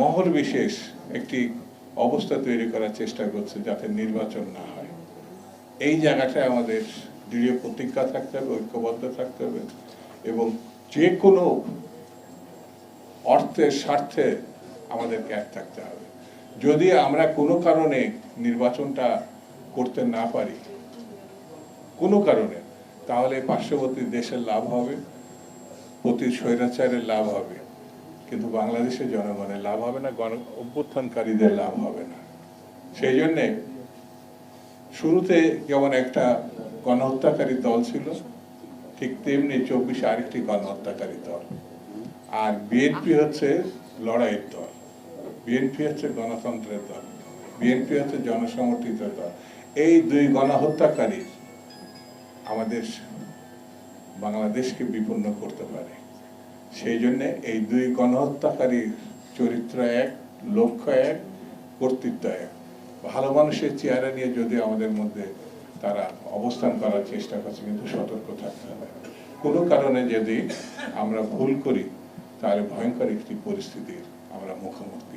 মহল বিশেষ একটি অবস্থা তৈরি করার চেষ্টা করছে যাতে নির্বাচন না হয়। এই জায়গাটায় আমাদের দৃঢ় প্রতিজ্ঞা থাকতে হবে, ঐক্যবদ্ধ থাকতে হবে এবং যে কোনো অর্থের স্বার্থে আমাদেরকে এক থাকতে হবে। যদি আমরা কোনো কারণে নির্বাচনটা করতে না পারি, কোনো কারণে, তাহলে পার্শ্ববর্তী দেশের লাভ হবে, প্রতি স্বৈরাচারের লাভ হবে। কিন্তু বাংলাদেশের জনগণের লাভ হবে না, গণ অভ্যুত্থানকারীদের লাভ হবে না। সেই জন্যে শুরুতে যেমন একটা গণহত্যাকারী দল ছিল, ঠিক তেমনি চব্বিশে আরেকটি গণহত্যাকারী দল। আর বিএনপি হচ্ছে লড়াইয়ের দল। বিএনপি হচ্ছে গণতন্ত্রের দল। বিএনপি হচ্ছে জনসমর্থিত দল। এই দুই গণহত্যাকারী আমাদের বাংলাদেশকে বিপন্ন করতে পারে। সেই জন্যে এই দুই গণহত্যাকারীর চরিত্র এক, লক্ষ্য এক, কর্তৃত্ব এক। ভালো মানুষের চেহারা নিয়ে যদি আমাদের মধ্যে তারা অবস্থান করার চেষ্টা করছে, কিন্তু সতর্ক থাকতে হবে। কোনো কারণে যদি আমরা ভুল করি, তাহলে ভয়ঙ্কর একটি পরিস্থিতির আমরা মুখোমুখি।